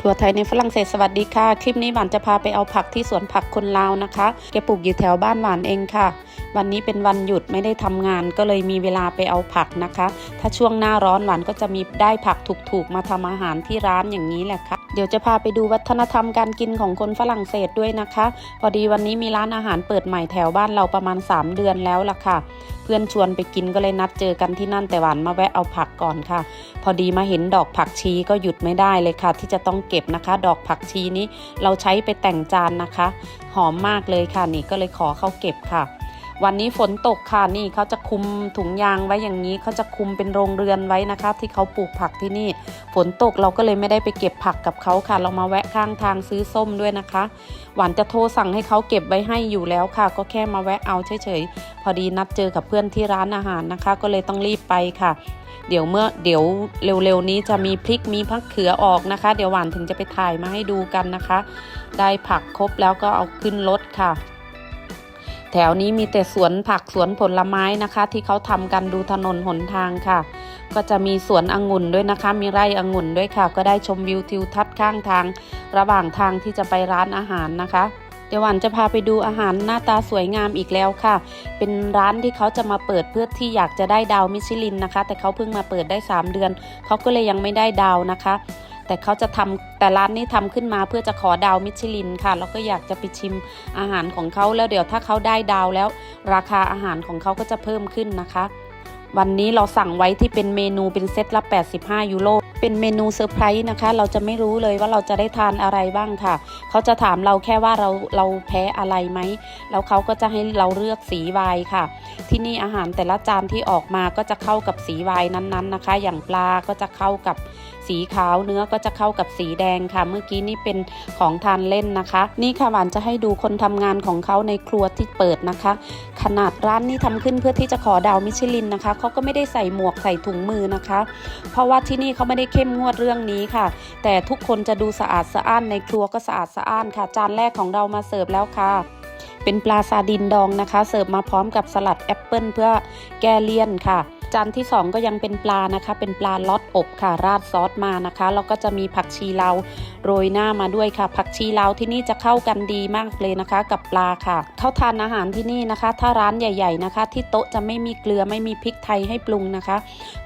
ครัวไทยในฝรั่งเศสสวัสดีค่ะ คลิปนี้หวานจะพาไปเอาผักที่สวนผักคนลาวนะคะแกปลูกอยู่แถวบ้านหวานเองค่ะ วันนี้เป็นวันหยุดไม่ได้ทำงานก็เลยมีเวลาไปเอาผักนะคะ ถ้าช่วงหน้าร้อนหวานก็จะมีได้ผักถูกๆมาทำอาหารที่ร้านอย่างนี้แหละค่ะ เดี๋ยวจะพาไปดูวัฒนธรรมการกินของคนฝรั่งเศสด้วยนะคะ พอดีวันนี้มีร้านอาหารเปิดใหม่แถวบ้านเราประมาณ 3 เดือนแล้วล่ะค่ะ เพื่อนชวนไปกินก็เลยนัดเจอกันที่นั่นแต่หวานมาแวะเอาผักก่อนค่ะ พอดีมาเห็นดอกผักชีก็หยุดไม่ได้เลยค่ะ ที่จะต้องเก็บนะคะ ดอกผักชีนี้เราใช้ไปแต่งจานนะคะ หอมมากเลยค่ะนี่ก็เลยขอเข้าเก็บค่ะ วันนี้ฝนตกค่ะนี่เขาจะคุมถุงยางไว้อย่างนี้เขาจะคุมเป็นโรงเรือนไว้นะคะ ที่เขาปลูกผักที่นี่ ฝนตกเราก็เลยไม่ได้ไปเก็บผักกับเขาค่ะ เรามาแวะข้างทางซื้อส้มด้วยนะคะ หวานจะโทรสั่งให้เขาเก็บไว้ให้อยู่แล้วค่ะ ก็แค่มาแวะเอาเฉยๆพอดีนัดเจอกับเพื่อนที่ร้านอาหารนะคะ ก็เลยต้องรีบไปค่ะเดี๋ยวเมื่อเดี๋ยวเร็วๆนี้จะมีพริกมีผักเขือออกนะคะ เดี๋ยวหวานถึงจะไปถ่ายมาให้ดูกันนะคะ ได้ผักครบแล้วก็เอาขึ้นรถค่ะ แถวนี้มีแต่สวนผักสวนผลไม้นะคะ ที่เขาทำกันดูถนนหนทางค่ะ ก็จะมีสวนองุ่นด้วยนะคะ มีไร่องุ่นด้วยค่ะ ก็ได้ชมวิวทิวทัศน์ข้างทาง ระหว่างทางที่จะไปร้านอาหารนะคะเดี๋ยววันจะพาไปดูอาหารหน้าตาสวยงามอีกแล้วค่ะ เป็นร้านที่เขาจะมาเปิดเพื่อที่อยากจะได้ดาวมิชลินนะคะ แต่เขาเพิ่งมาเปิดได้ 3 เดือน เขาก็เลยยังไม่ได้ดาวนะคะ แต่เขาจะทำแต่ร้านนี้ทำขึ้นมาเพื่อจะขอดาวมิชลินค่ะแล้วก็อยากจะไปชิมอาหารของเขาแล้วเดี๋ยวถ้าเขาได้ดาวแล้ว ราคาอาหารของเขาก็จะเพิ่มขึ้นนะคะ วันนี้เราสั่งไว้ที่เป็นเมนูเป็นเซตละ 85 ยูโร เป็นเมนูเซอร์ไพรส์นะคะ เราจะไม่รู้เลยว่าเราจะได้ทานอะไรบ้างค่ะ เขาจะถามเราแค่ว่าเราเราแพ้อะไรไหม แล้วเขาก็จะให้เราเลือกสีไวน์ค่ะ ที่นี่อาหารแต่ละจานที่ออกมาก็จะเข้ากับสีไวน์นั้นๆนะคะ อย่างปลาก็จะเข้ากับสีขาวเนื้อก็จะเข้ากับสีแดงค่ะ เมื่อกี้นี่เป็นของทานเล่นนะคะ นี่ค่ะหวานจะให้ดูคนทำงานของเขาในครัวที่เปิดนะคะ ขนาดร้านนี้ทำขึ้นเพื่อที่จะขอดาวมิชลินนะคะเขาก็ไม่ได้ใส่หมวกใส่ถุงมือนะคะ เพราะว่าที่นี่เขาไม่ได้เข้มงวดเรื่องนี้ค่ะ แต่ทุกคนจะดูสะอาดสะอ้านในครัวก็สะอาดสะอ้านค่ะ จานแรกของเรามาเสิร์ฟแล้วค่ะ เป็นปลาซาดินดองนะคะ เสิร์ฟมาพร้อมกับสลัดแอปเปิลเพื่อแก้เลี่ยนค่ะ จานที่ 2 ก็ยังเป็นปลานะคะ เป็นปลาล็อตอบค่ะ ราดซอสมานะคะแล้วก็จะมีผักชีลาวโรยหน้ามาด้วยค่ะ ผักชีลาวที่นี่จะเข้ากันดีมากเลยนะคะ กับปลาค่ะเข้าทานอาหารที่นี่นะคะ ถ้าร้านใหญ่ๆนะคะ ที่โต๊ะจะไม่มีเกลือไม่มีพริกไทยให้ปรุงนะคะ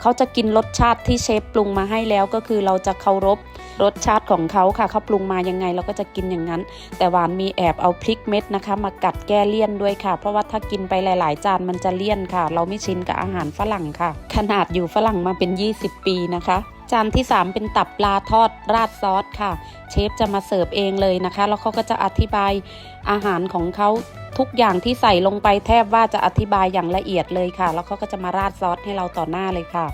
เขาจะกินรสชาติที่เชฟปรุงมาให้แล้วก็คือเราจะเคารพรสชาติของเขาค่ะเขาปรุงมายังไงเราก็จะกินอย่างนั้น แต่หวานมีแอบเอาพริกเม็ดนะคะ มากัดแก้เลี่ยนด้วยค่ะ เพราะว่าถ้ากินไปหลาย ๆ จานมันจะเลี่ยนค่ะ เราไม่ชินกับอาหารฝรั่งค่ะ ขนาดอยู่ฝรั่งมาเป็น 20 ปีนะคะ จานที่ 3 เป็นตับปลาทอดราดซอสค่ะ เชฟจะมาเสิร์ฟเองเลยนะคะ แล้วเขาก็จะอธิบายอาหารของเขาทุกอย่างที่ใส่ลงไปแทบว่าจะอธิบายอย่างละเอียดเลยค่ะ แล้วเขาก็จะมาราดซอสให้เราต่อหน้าเลยค่ะ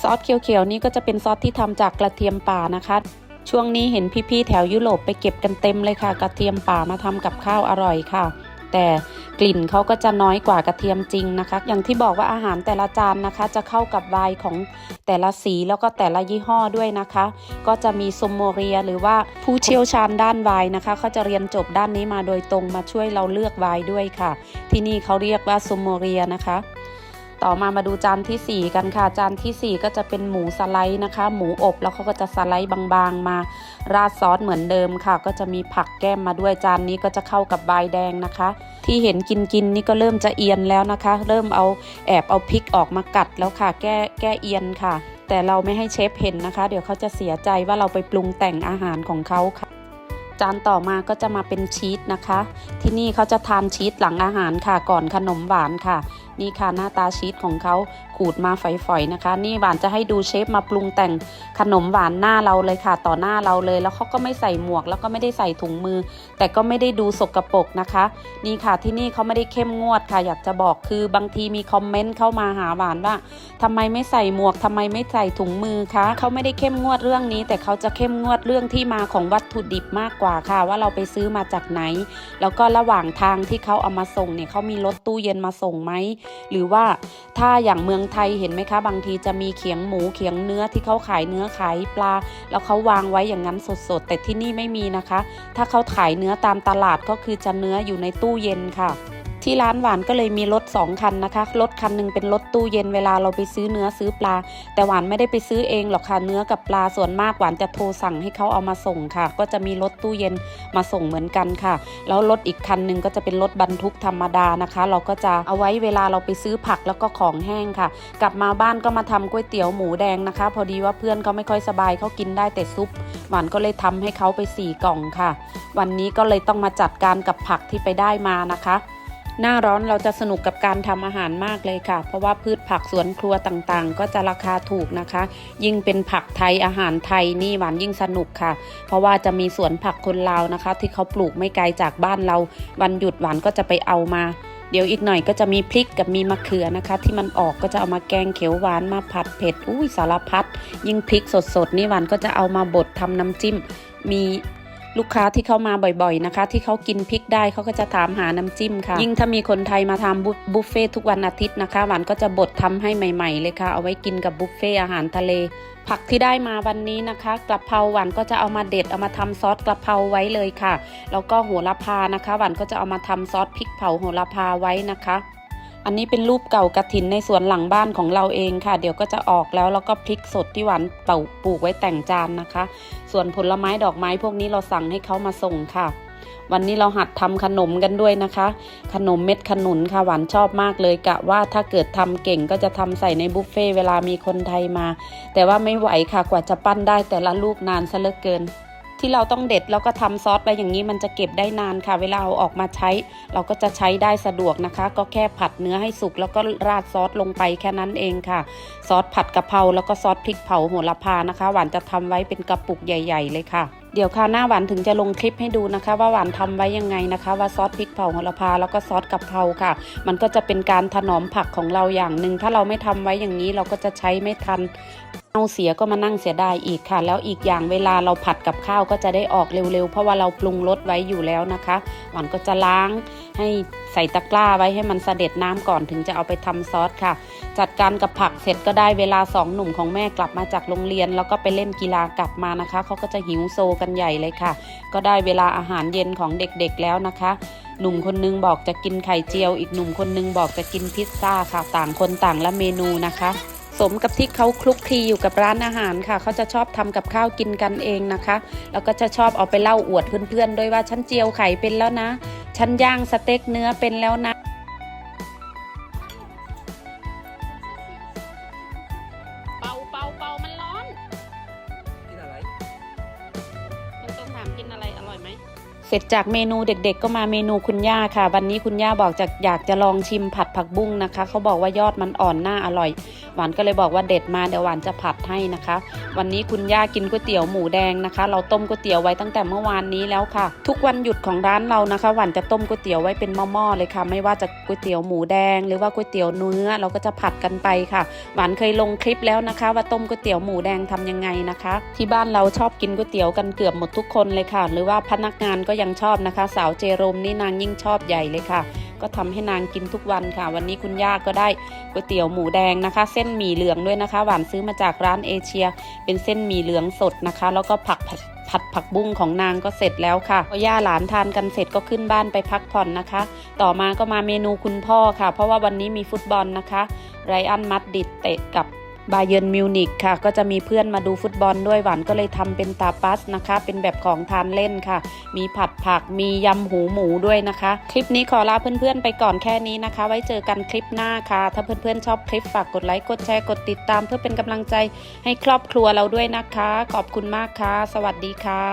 ซอสเขียวๆนี้ก็จะเป็นซอสที่ทำจากกระเทียมป่านะคะ ช่วงนี้เห็นพี่ๆแถวยุโรปไปเก็บกันเต็มเลยค่ะ กระเทียมป่ามาทำกับข้าวอร่อยค่ะ แต่กลิ่นเขาก็จะน้อยกว่ากระเทียมจริงนะคะ อย่างที่บอกว่าอาหารแต่ละจานนะคะ จะเข้ากับไวน์ของแต่ละสีแล้วก็แต่ละยี่ห้อด้วยนะคะ ก็จะมีซมโมเรียหรือว่าผู้เชี่ยวชาญด้านไวน์นะคะเขาจะเรียนจบด้านนี้มาโดยตรงมาช่วยเราเลือกไวน์ด้วยค่ะ ที่นี่เขาเรียกว่าซมโมเรียนะคะ ต่อมามาดูจานทีสี่4 กันค่ะ จานทีสี่ 4 ก็จะเป็นหมูสไลด์นะคะ หมูอบแล้วเขาก็จะสไลด์บางๆ มา ราดซอสเหมือนเดิมค่ะ ก็จะมีผักแก้มมาด้วยจานนี้ก็จะเข้ากับใบแดงนะคะ ที่เห็นกินกินนี่ก็เริ่มจะเอียนแล้วนะคะ เริ่มเอาแอบเอาพริกออกมากัดแล้วค่ะ แก้แก้เอียนค่ะ แต่เราไม่ให้เชฟเห็นนะคะ เดี๋ยวเขาจะเสียใจว่าเราไปปรุงแต่งอาหารของเขาค่ะจานต่อมาก็จะมาเป็นชีสนะคะ ที่นี่เขาจะทานชีสหลังอาหารค่ะก่อนขนมหวานค่ะ นี่ค่ะหน้าตาชีสของเขาขูดมาฝอยๆนะคะ นี่หวานจะให้ดูเชฟมาปรุงแต่งขนมหวานหน้าเราเลยค่ะ ต่อหน้าเราเลย แล้วเขาก็ไม่ใส่หมวก แล้วก็ไม่ได้ใส่ถุงมือ แต่ก็ไม่ได้ดูสกปรกนะคะ นี่ค่ะที่นี่เขาไม่ได้เข้มงวดค่ะ อยากจะบอกคือบางทีมีคอมเมนต์เข้ามาหาหวานว่าทำไมไม่ใส่หมวกทำไมไม่ใส่ถุงมือคะเขาไม่ได้เข้มงวดเรื่องนี้ แต่เขาจะเข้มงวดเรื่องที่มาของวัตถุดิบมากกว่าค่ะ ว่าเราไปซื้อมาจากไหน แล้วก็ระหว่างทางที่เขาเอามาส่งเนี่ยเขามีรถตู้เย็นมาส่งไหมหรือว่าถ้าอย่างเมืองไทยเห็นไหมคะ บางทีจะมีเขียงหมูเขียงเนื้อที่เขาขายเนื้อขายปลา แล้วเขาวางไว้อย่างนั้นสดๆ แต่ที่นี่ไม่มีนะคะ ถ้าเขาขายเนื้อตามตลาดก็คือจะเนื้ออยู่ในตู้เย็นค่ะ ที่ร้านหวานก็เลยมีรถสองคันนะคะรถคันหนึงเป็นรถตู้เย็นเวลาเราไปซื้อเนื้อซื้อปลา แต่หวานไม่ได้ไปซื้อเองหรอกค่ะเนื้อกับปลาส่วนมากหวานจะโทรสั่งให้เขาเอามาส่งค่ะ ก็จะมีรถตู้เย็นมาส่งเหมือนกันค่ะ แล้วรถอีกคันหนึงก็จะเป็นรถบรรทุกธรรมดานะคะ เราก็จะเอาไว้เวลาเราไปซื้อผักแล้วก็ของแห้งค่ะ กลับมาบ้านก็มาทำก๋วยเตี๋ยวหมูแดงนะคะ พอดีว่าเพื่อนเขาไม่ค่อยสบายเขากินได้แต่ซุปหวานก็เลยทำให้เขาไปสี่กล่องค่ะ วันนี้ก็เลยต้องมาจัดการกับผักที่ไปได้มานะคะ หน้าร้อนเราจะสนุกกับการทำอาหารมากเลยค่ะ เพราะว่าพืชผักสวนครัวต่างๆ ก็จะราคาถูกนะคะ ยิ่งเป็นผักไทยอาหารไทยนี่หวานยิ่งสนุกค่ะ เพราะว่าจะมีสวนผักคนลาวนะคะ ที่เขาปลูกไม่ไกลจากบ้านเรา วันหยุดหวานก็จะไปเอามา เดี๋ยวอีกหน่อยก็จะมีพริกกับมีมะเขือนะคะ ที่มันออกก็จะเอามาแกงเขียวหวานมาผัดเผ็ดอุ้ยสารพัดยิ่งพริกสดๆนี่หวานก็จะเอามาบดทำน้ำจิ้ม มี ลูกค้าที่เข้ามาบ่อยๆนะคะ ที่เขากินพริกได้เขาก็จะถามหาน้ำจิ้มค่ะ ยิ่งถ้ามีคนไทยมาทำบุบุฟเฟ่ทุกวันอาทิตย์นะคะหวานก็จะบดทำให้ใหม่ ๆ เลยค่ะ เอาไว้กินกับบุฟเฟ่อาหารทะเล ผักที่ได้มาวันนี้นะคะกระเพราหวานก็จะเอามาเด็ดเอามาทำซอสกระเพราไว้เลยค่ะแล้วก็โหระพานะคะหวานก็จะเอามาทำซอสพริกเผาโหระพาไว้นะคะ อันนี้เป็นรูปเก่ากระถินในสวนหลังบ้านของเราเองค่ะ เดี๋ยวก็จะออกแล้วแล้วก็พริกสดที่หวานเป่าปลูกไว้แต่งจานนะคะ ส่วนผลไม้ดอกไม้พวกนี้เราสั่งให้เขามาส่งค่ะ วันนี้เราหัดทำขนมกันด้วยนะคะ ขนมเม็ดขนุนค่ะหวานชอบมากเลยกะว่าถ้าเกิดทำเก่งก็จะทำใส่ในบุฟเฟ่เวลามีคนไทยมา แต่ว่าไม่ไหวค่ะกว่าจะปั้นได้แต่ละลูกนานซะเหลือเกิน ที่เราต้องเด็ดแล้วก็ทำซอสไปอย่างนี้มันจะเก็บได้นานค่ะ เวลาเอาออกมาใช้ เราก็จะใช้ได้สะดวกนะคะ ก็แค่ผัดเนื้อให้สุกแล้วก็ราดซอสลงไปแค่นั้นเองค่ะ ซอสผัดกะเพราแล้วก็ซอสพริกเผาโหระพานะคะ หวานจะทำไว้เป็นกระปุกใหญ่ ๆ เลยค่ะเดี๋ยวคราวหน้าหวานถึงจะลงคลิปให้ดูนะคะ ว่าหวานทำไว้ยังไงนะคะ ว่าซอสพริกเผาโหระพาแล้วก็ซอสกะเพราค่ะ มันก็จะเป็นการถนอมผักของเราอย่างหนึ่งถ้าเราไม่ทำไว้อย่างนี้เราก็จะใช้ไม่ทัน เอาเสียก็มานั่งเสียดายอีกค่ะ แล้วอีกอย่างเวลาเราผัดกับข้าวก็จะได้ออกเร็วๆ เพราะว่าเราปรุงรสไว้อยู่แล้วนะคะหวานก็จะล้างให้ใส่ตะกร้าไว้ให้มันเสด็จน้ำก่อนถึงจะเอาไปทำซอสค่ะ จัดการกับผักเสร็จก็ได้เวลาสองหนุ่มของแม่กลับมาจากโรงเรียน แล้วก็ไปเล่นกีฬากลับมานะคะเขาก็จะหิวโซกันใหญ่เลยค่ะ ก็ได้เวลาอาหารเย็นของเด็กๆแล้วนะคะหนุ่มคนนึงบอกจะกินไข่เจียว อีกหนุ่มคนนึงบอกจะกินพิซซ่าค่ะ ต่างคนต่างละเมนูนะคะ สมกับที่เขาคลุกคลีอยู่กับร้านอาหารค่ะ เขาจะชอบทำกับข้าวกินกันเองนะคะ แล้วก็จะชอบเอาไปเล่าอวดเพื่อนๆด้วยว่าฉันเจียวไข่เป็นแล้วนะ ฉันย่างสเต็กเนื้อเป็นแล้วนะ สร็จจากเมนูเด็กๆ ก็มาเมนูคุณย่าค่ะ วันนี้คุณย่าบอกจะอยากจะลองชิมผัดผักบุ้งนะคะ เขาบอกว่ายอดมันอ่อนหน่าอร่อย หวานก็เลยบอกว่าเด็ดมาเดี๋ยวหวานจะผัดให้นะคะ วันนี้คุณย่ากินก๋วยเตี๋ยวหมูแดงนะคะ เราต้มก๋วยเตี๋ยวไว้ตั้งแต่เมื่อวานนี้แล้วค่ะ ทุกวันหยุดของร้านเรานะคะ หวานจะต้มก๋วยเตี๋ยวไว้เป็นหม้อๆเลยค่ะ ไม่ว่าจะก๋วยเตี๋ยวหมูแดง หรือว่าก๋วยเตี๋ยวเนื้อเราก็จะผัดกันไปค่ะ หวานเคยลงคลิปแล้วนะคะ ว่าต้มก๋วยเตี๋ยวหมูแดงทำยังไงนะคะ ที่บ้านเราชอบกินก๋วยเตี๋ยวกันเกือบหมดทุกคนเลยค่ะ หรือว่าพนักงานก็ยังชอบนะคะ สาวเจโรมนี่นางยิ่งชอบใหญ่เลยค่ะ ก็ทำให้นางกินทุกวันค่ะ วันนี้คุณย่าก็ได้ก๋วยเตี๋ยวหมูแดงนะคะ เส้นหมี่เหลืองด้วยนะคะ หวานซื้อมาจากร้านเอเชีย เป็นเส้นหมี่เหลืองสดนะคะ แล้วก็ผักผัดผัดผักบุ้งของนางก็เสร็จแล้วค่ะพอย่าหลานทานกันเสร็จก็ขึ้นบ้านไปพักผ่อนนะคะ ต่อมาก็มาเมนูคุณพ่อค่ะ เพราะว่าวันนี้มีฟุตบอลนะคะ ไรอันมัดดิดเตะกับ บาเยิร์นมิวนิกค่ะ ก็จะมีเพื่อนมาดูฟุตบอลด้วยหวานก็เลยทำเป็นตาปัสนะคะ เป็นแบบของทานเล่นค่ะ มีผัดผักมียำหูหมูด้วยนะคะ คลิปนี้ขอลาเพื่อนๆไปก่อนแค่นี้นะคะ ไว้เจอกันคลิปหน้าค่ะ ถ้าเพื่อนๆชอบคลิปฝากกดไลค์กดแชร์กดติดตาม เพื่อเป็นกำลังใจให้ครอบครัวเราด้วยนะคะ ขอบคุณมากค่ะ สวัสดีค่ะ